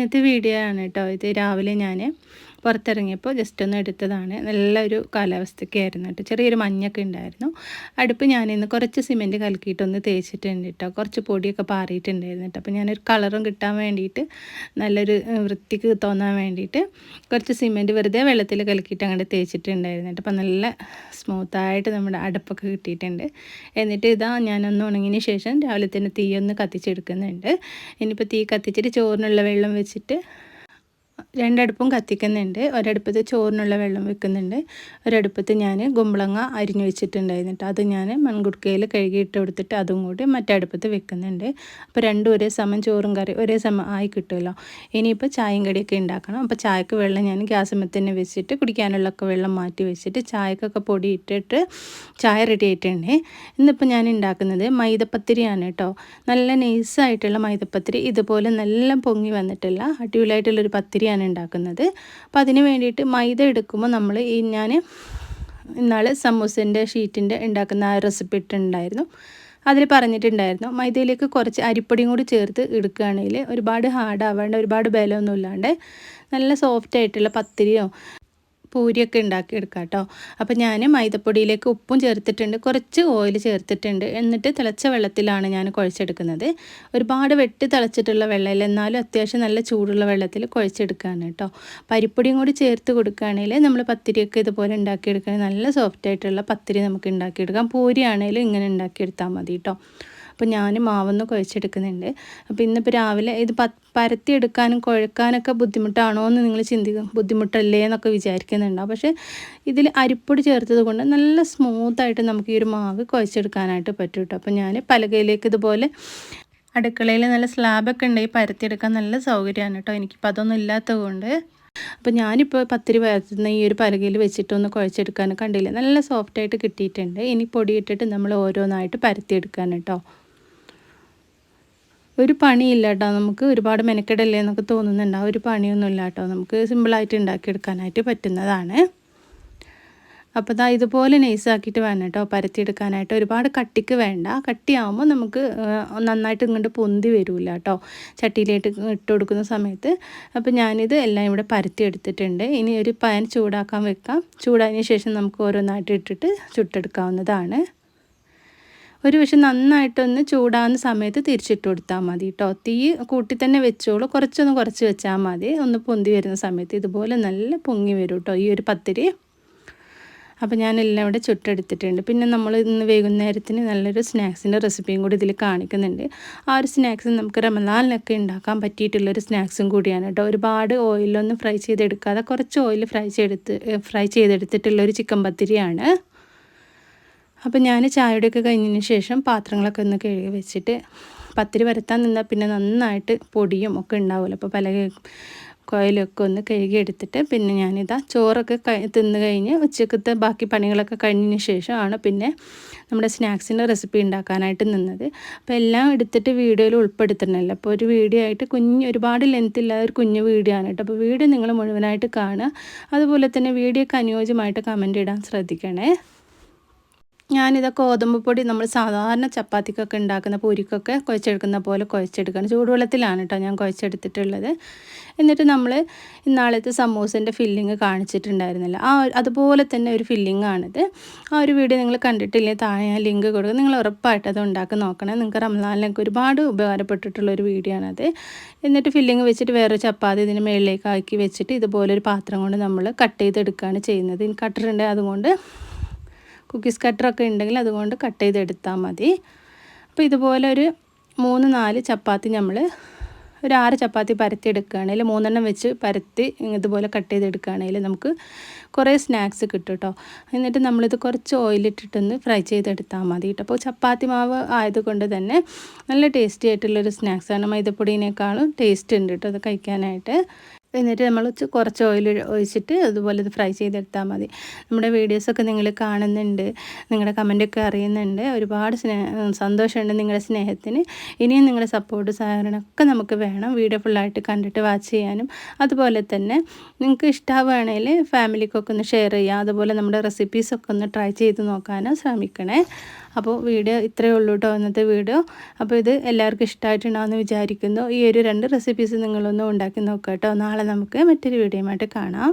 ഇന്നത്തെ വീഡിയോ ആണ് കേട്ടോ ഇത് രാവിലെ ഞാൻ പുറത്തിറങ്ങിയപ്പോൾ ജസ്റ്റ് ഒന്ന് എടുത്തതാണ്. നല്ലൊരു കാലാവസ്ഥയൊക്കെ ആയിരുന്നു കേട്ടോ. ചെറിയൊരു മഞ്ഞൊക്കെ ഉണ്ടായിരുന്നു. അടുപ്പ് ഞാനിന്ന് കുറച്ച് സിമെന്റ് കലക്കിയിട്ടൊന്ന് തേച്ചിട്ടുണ്ട് കേട്ടോ. കുറച്ച് പൊടിയൊക്കെ പാറിയിട്ടുണ്ടായിരുന്നു കേട്ടോ. അപ്പോൾ ഞാനൊരു കളറും കിട്ടാൻ വേണ്ടിയിട്ട് നല്ലൊരു വൃത്തിക്ക് തോന്നാൻ വേണ്ടിയിട്ട് കുറച്ച് സിമെന്റ് വെറുതെ വെള്ളത്തിൽ കലക്കിയിട്ട് അങ്ങോട്ട് തേച്ചിട്ടുണ്ടായിരുന്നു കേട്ടോ. അപ്പോൾ നല്ല സ്മൂത്തായിട്ട് നമ്മുടെ അടുപ്പൊക്കെ കിട്ടിയിട്ടുണ്ട്. എന്നിട്ട് ഇതാ ഞാനൊന്ന് ഉണങ്ങിയതിന് ശേഷം രാവിലെ തന്നെ തീയൊന്ന് കത്തിച്ചെടുക്കുന്നുണ്ട്. ഇനിയിപ്പോൾ തീ കത്തിച്ചിട്ട് ചോറിനുള്ള വെള്ളം വെച്ചിട്ട് രണ്ടടുപ്പും കത്തിക്കുന്നുണ്ട്. ഒരടുപ്പത്ത് ചോറിനുള്ള വെള്ളം വെക്കുന്നുണ്ട്. ഒരടുപ്പത്ത് ഞാൻ കുമ്പളങ്ങ അരിഞ്ഞു വെച്ചിട്ടുണ്ടായിരുന്നിട്ട് അത് ഞാൻ മൺകുടുക്കയിൽ കഴുകിയിട്ട് കൊടുത്തിട്ട് അതും കൂടി മറ്റടുപ്പത്ത് വെക്കുന്നുണ്ട്. അപ്പോൾ രണ്ടും ഒരേ സമയം ചോറും കറി ഒരേ സമയം ആയി കിട്ടുമല്ലോ. ഇനിയിപ്പോൾ ചായയും കടിയൊക്കെ ഉണ്ടാക്കണം. അപ്പോൾ ചായക്ക് വെള്ളം ഞാൻ ഗ്യാസുമ്മ തന്നെ വെച്ചിട്ട് കുടിക്കാനുള്ളൊക്കെ വെള്ളം മാറ്റി വെച്ചിട്ട് ചായക്കൊക്കെ പൊടി ഇട്ടിട്ട് ചായ റെഡി ആയിട്ടുണ്ട്. ഇന്നിപ്പോൾ ഞാൻ ഉണ്ടാക്കുന്നത് മൈദപ്പത്തിരിയാണ് കേട്ടോ നല്ല നൈസായിട്ടുള്ള മൈദപ്പത്തിരി. ഇതുപോലെ നല്ല പൊങ്ങി വന്നിട്ടുള്ള അടിപൊളിയായിട്ടുള്ളൊരു പത്തിരിയാണ് ഞാൻ ഉണ്ടാക്കുന്നത്. അപ്പോൾ അതിന് വേണ്ടിയിട്ട് മൈദ എടുക്കുമ്പോൾ നമ്മൾ ഈ ഞാൻ ഇന്നാൾ സമൂസന്റെ ഷീറ്റിന്റെ ഉണ്ടാക്കുന്ന ആ റെസിപ്പി ഇട്ടുണ്ടായിരുന്നു അതിൽ പറഞ്ഞിട്ടുണ്ടായിരുന്നു. മൈദയിലേക്ക് കുറച്ച് അരിപ്പൊടിയും കൂടി ചേർത്ത് എടുക്കുകയാണെങ്കിൽ ഒരുപാട് ഹാർഡ് ആവേണ്ട ഒരുപാട് ബലമൊന്നും ഇല്ലാണ്ട് നല്ല സോഫ്റ്റ് ആയിട്ടുള്ള പത്തിരിയോ പൂരിയൊക്കെ ഉണ്ടാക്കിയെടുക്കാം കേട്ടോ. അപ്പോൾ ഞാൻ മൈദപ്പൊടിയിലേക്ക് ഉപ്പും ചേർത്തിട്ടുണ്ട്. കുറച്ച് ഓയിൽ ചേർത്തിട്ടുണ്ട്. എന്നിട്ട് തിളച്ച വെള്ളത്തിലാണ് ഞാൻ കുഴച്ചെടുക്കുന്നത്. ഒരുപാട് വെട്ടി തിളച്ചിട്ടുള്ള വെള്ളമില്ല എന്നാലും അത്യാവശ്യം നല്ല ചൂടുള്ള വെള്ളത്തിൽ കുഴച്ചെടുക്കുകയാണ് കേട്ടോ. പരിപ്പൊടിയും കൂടി ചേർത്ത് കൊടുക്കുകയാണെങ്കിൽ നമ്മൾ പത്തിരിയൊക്കെ ഇതുപോലെ ഉണ്ടാക്കിയെടുക്കുകയാണെങ്കിൽ നല്ല സോഫ്റ്റ് ആയിട്ടുള്ള പത്തിരി നമുക്ക് ഉണ്ടാക്കിയെടുക്കാം. പൂരിയാണെങ്കിലും ഇങ്ങനെ ഉണ്ടാക്കിയെടുത്താൽ മതി കേട്ടോ. അപ്പോൾ ഞാൻ മാവൊന്ന് കുഴച്ചെടുക്കുന്നുണ്ട്. അപ്പോൾ ഇന്നിപ്പോൾ രാവിലെ ഇത് പ പരത്തിയെടുക്കാനും കുഴക്കാനൊക്കെ ബുദ്ധിമുട്ടാണോ എന്ന് നിങ്ങൾ ചിന്തിക്കും ബുദ്ധിമുട്ടല്ലേ എന്നൊക്കെ വിചാരിക്കുന്നുണ്ടാവും പക്ഷേ ഇതിൽ അരിപ്പൊടി ചേർത്തത് കൊണ്ട് നല്ല സ്മൂത്തായിട്ട് നമുക്ക് ഈ ഒരു മാവ് കുഴച്ചെടുക്കാനായിട്ട് പറ്റും കേട്ടോ അപ്പോൾ ഞാൻ പലകയിലേക്ക് ഇതുപോലെ അടുക്കളയിൽ നല്ല സ്ലാബൊക്കെ ഉണ്ടെങ്കിൽ പരത്തിയെടുക്കാൻ നല്ല സൗകര്യമാണ് കേട്ടോ എനിക്കിപ്പോൾ അതൊന്നും ഇല്ലാത്തത് കൊണ്ട്. അപ്പോൾ ഞാനിപ്പോൾ പത്തിരി പരത്തുന്ന ഈ ഒരു പലകയിൽ വെച്ചിട്ടൊന്ന് കുഴച്ചെടുക്കാൻ കണ്ടില്ല? നല്ല സോഫ്റ്റായിട്ട് കിട്ടിയിട്ടുണ്ട്. ഇനി പൊടിയിട്ടിട്ട് നമ്മൾ ഓരോന്നായിട്ട് പരത്തിയെടുക്കാൻ കേട്ടോ ഒരു പണിയില്ല കേട്ടോ. നമുക്ക് ഒരുപാട് മെനക്കെടല്ലേ എന്നൊക്കെ തോന്നുന്നുണ്ടാവും ഒരു പണിയൊന്നുമില്ല കേട്ടോ. നമുക്ക് സിമ്പിളായിട്ട് ഉണ്ടാക്കിയെടുക്കാനായിട്ട് പറ്റുന്നതാണ്. അപ്പോൾ ഇതാ ഇതുപോലെ നൈസാക്കിയിട്ട് വേണം കേട്ടോ. പരത്തിയെടുക്കാനായിട്ട് ഒരുപാട് കട്ടിക്ക് വേണ്ട. കട്ടിയാവുമ്പോൾ നമുക്ക് നന്നായിട്ട് ഇങ്ങോട്ട് പൊന്തി വരില്ല കേട്ടോ. ചട്ടിയിലേക്ക് ഇട്ട് കൊടുക്കുന്ന സമയത്ത്. അപ്പോൾ ഞാനിത് എല്ലാം ഇവിടെ പരത്തി എടുത്തിട്ടുണ്ട് ഇനി ഒരു പാൻ ചൂടാക്കാൻ വെക്കാം. ചൂടായതിന് ശേഷം നമുക്ക് ഓരോന്നായിട്ട് ഇട്ടിട്ട് ചുട്ടെടുക്കാവുന്നതാണ്. ഒരു പക്ഷെ നന്നായിട്ടൊന്ന് ചൂടാകുന്ന സമയത്ത് തിരിച്ചിട്ട് കൊടുത്താൽ മതി കേട്ടോ തീ കൂട്ടി തന്നെ വെച്ചോളൂ. കുറച്ചൊന്ന് കുറച്ച് വെച്ചാൽ മതി. ഒന്ന് പൊന്തി വരുന്ന സമയത്ത് ഇതുപോലെ നല്ല പൊങ്ങി വരും കേട്ടോ ഈ ഒരു പത്തിരി. അപ്പോൾ ഞാനെല്ലാം ഇവിടെ ചുട്ടെടുത്തിട്ടുണ്ട്. പിന്നെ നമ്മൾ ഇന്ന് വൈകുന്നേരത്തിന് നല്ലൊരു സ്നാക്സിന്റെ റെസിപ്പിയും കൂടി ഇതിൽ കാണിക്കുന്നുണ്ട്. ആ ഒരു സ്നാക്സ് നമുക്ക് റമലാലിനൊക്കെ ഉണ്ടാക്കാൻ പറ്റിയിട്ടുള്ളൊരു സ്നാക്സും കൂടിയാണ് കേട്ടോ ഒരുപാട് ഓയിലൊന്നും ഫ്രൈ ചെയ്തെടുക്കാതെ കുറച്ച് ഓയിൽ ഫ്രൈ ചെയ്തെടുത്ത് ഫ്രൈ ചെയ്തെടുത്തിട്ടുള്ളൊരു ചിക്കൻ പത്തിരിയാണ്. അപ്പോൾ ഞാൻ ചായയുടെയൊക്കെ കഴിഞ്ഞതിന് ശേഷം പാത്രങ്ങളൊക്കെ ഒന്ന് കഴുകി വെച്ചിട്ട് പത്തിരി വരത്താൻ നിന്നാൽ പിന്നെ നന്നായിട്ട് പൊടിയും ഒക്കെ ഉണ്ടാവുമല്ലോ. അപ്പോൾ പല കോയിലൊക്കെ ഒന്ന് കഴുകി എടുത്തിട്ട് പിന്നെ ഞാനിതാ ചോറൊക്കെ തിന്ന് കഴിഞ്ഞ് ഉച്ചക്കത്തെ ബാക്കി പണികളൊക്കെ കഴിഞ്ഞതിന് ശേഷമാണ് പിന്നെ നമ്മുടെ സ്നാക്സിന്റെ റെസിപ്പി ഉണ്ടാക്കാനായിട്ട് നിന്നത്. അപ്പോൾ എല്ലാം എടുത്തിട്ട് വീഡിയോയിൽ ഉൾപ്പെടുത്തണമല്ലോ അപ്പോൾ ഒരു വീഡിയോ ആയിട്ട് കുഞ്ഞ് ഒരുപാട് ലെങ്ത് ഇല്ലാതെ ഒരു കുഞ്ഞു വീഡിയോ ആണ് കേട്ടോ. അപ്പോൾ വീഡിയോ നിങ്ങൾ മുഴുവനായിട്ട് കാണുക. അതുപോലെ തന്നെ വീഡിയോക്ക് അനുയോജ്യമായിട്ട് കമന്റ് ഇടാൻ ശ്രദ്ധിക്കണേ. ഞാനിത് ഗോതമ്പ് നമ്മൾ സാധാരണ ചപ്പാത്തിക്കൊക്കെ ഉണ്ടാക്കുന്ന പൂരിക്കൊക്കെ കുഴച്ചെടുക്കുന്ന പോലെ കുഴച്ചെടുക്കണം. ചൂടുവെള്ളത്തിലാണ് കേട്ടോ ഞാൻ കുഴച്ചെടുത്തിട്ടുള്ളത്. എന്നിട്ട് നമ്മൾ ഇന്നാളത്തെ സമൂസന്റെ ഫില്ലിങ് കാണിച്ചിട്ടുണ്ടായിരുന്നില്ല. ആ അതുപോലെ തന്നെ ഒരു ഫില്ലിംഗ് ആണിത്. ആ ഒരു വീഡിയോ നിങ്ങൾ കണ്ടിട്ടില്ലേ? താഴെ ഞാൻ ലിങ്ക് കൊടുക്കുക നിങ്ങൾ ഉറപ്പായിട്ട് അത് ഉണ്ടാക്കി നോക്കണം. നിങ്ങൾക്ക് റംസാനിലൊക്കെ ഒരുപാട് ഉപകാരപ്പെട്ടിട്ടുള്ള ഒരു വീഡിയോ ആണത്. എന്നിട്ട് ഫില്ലിങ് വെച്ചിട്ട് വേറെ ചപ്പാത്തി ഇതിന് മുകളിലേക്ക് ആക്കി വെച്ചിട്ട് ഇതുപോലെ ഒരു പാത്രം കൊണ്ട് നമ്മൾ കട്ട് ചെയ്തെടുക്കുകയാണ് ചെയ്യുന്നത്. കട്ടറുണ്ട് അതുകൊണ്ട് കുക്കീസ് കട്ടറൊക്കെ ഉണ്ടെങ്കിൽ അതുകൊണ്ട് കട്ട് ചെയ്തെടുത്താൽ മതി. അപ്പോൾ ഇതുപോലെ ഒരു മൂന്ന് നാല് ചപ്പാത്തി നമ്മൾ ഒരു ആറ് ചപ്പാത്തി പരത്തി എടുക്കുകയാണെങ്കിൽ മൂന്നെണ്ണം വെച്ച് പരത്തി ഇതുപോലെ കട്ട് ചെയ്തെടുക്കുകയാണെങ്കിൽ നമുക്ക് കുറേ സ്നാക്സ് കിട്ടും കേട്ടോ. എന്നിട്ട് നമ്മളിത് കുറച്ച് ഓയിലിട്ടിട്ടൊന്ന് ഫ്രൈ ചെയ്തെടുത്താൽ മതി കേട്ടോ. അപ്പോൾ ചപ്പാത്തി മാവ് ആയതുകൊണ്ട് തന്നെ നല്ല ടേസ്റ്റി ആയിട്ടുള്ളൊരു ആണ്. മൈദപ്പൊടിയേക്കാളും ടേസ്റ്റ് ഉണ്ട് കേട്ടോ അത് കഴിക്കാനായിട്ട്. എന്നിട്ട് നമ്മൾ കുറച്ച് ഓയിൽ ഒഴിച്ചിട്ട് അതുപോലെ ഇത് ഫ്രൈ ചെയ്തെടുത്താൽ മതി. നമ്മുടെ വീഡിയോസൊക്കെ നിങ്ങൾ കാണുന്നുണ്ട് നിങ്ങളുടെ കമന്റൊക്കെ അറിയുന്നുണ്ട് ഒരുപാട് സ്നേഹ സന്തോഷമുണ്ട് നിങ്ങളുടെ സ്നേഹത്തിന്. ഇനിയും നിങ്ങളുടെ സപ്പോർട്ട് സഹകരണമൊക്കെ നമുക്ക് വേണം വീഡിയോ ഫുള്ളായിട്ട് കണ്ടിട്ട് വാച്ച് ചെയ്യാനും. അതുപോലെ തന്നെ നിങ്ങൾക്ക് ഇഷ്ടമാവുകയാണെങ്കിൽ ഫാമിലിക്കൊക്കെ ഒന്ന് ഷെയർ ചെയ്യുക. അതുപോലെ നമ്മുടെ റെസിപ്പീസൊക്കെ ഒന്ന് ട്രൈ ചെയ്ത് നോക്കാനും ശ്രമിക്കണേ. അപ്പോൾ വീഡിയോ ഇത്രയേ ഉള്ളൂ കേട്ടോ ഇന്നത്തെ വീഡിയോ അപ്പോൾ ഇത് എല്ലാവർക്കും ഇഷ്ടമായിട്ടുണ്ടാവുമെന്ന് വിചാരിക്കുന്നു. ഈ ഒരു രണ്ട് റെസിപ്പീസ് നിങ്ങളൊന്നും ഉണ്ടാക്കി നോക്കാം കേട്ടോ നാളെ നമുക്ക് മറ്റൊരു വീഡിയോയുമായിട്ട് കാണാം.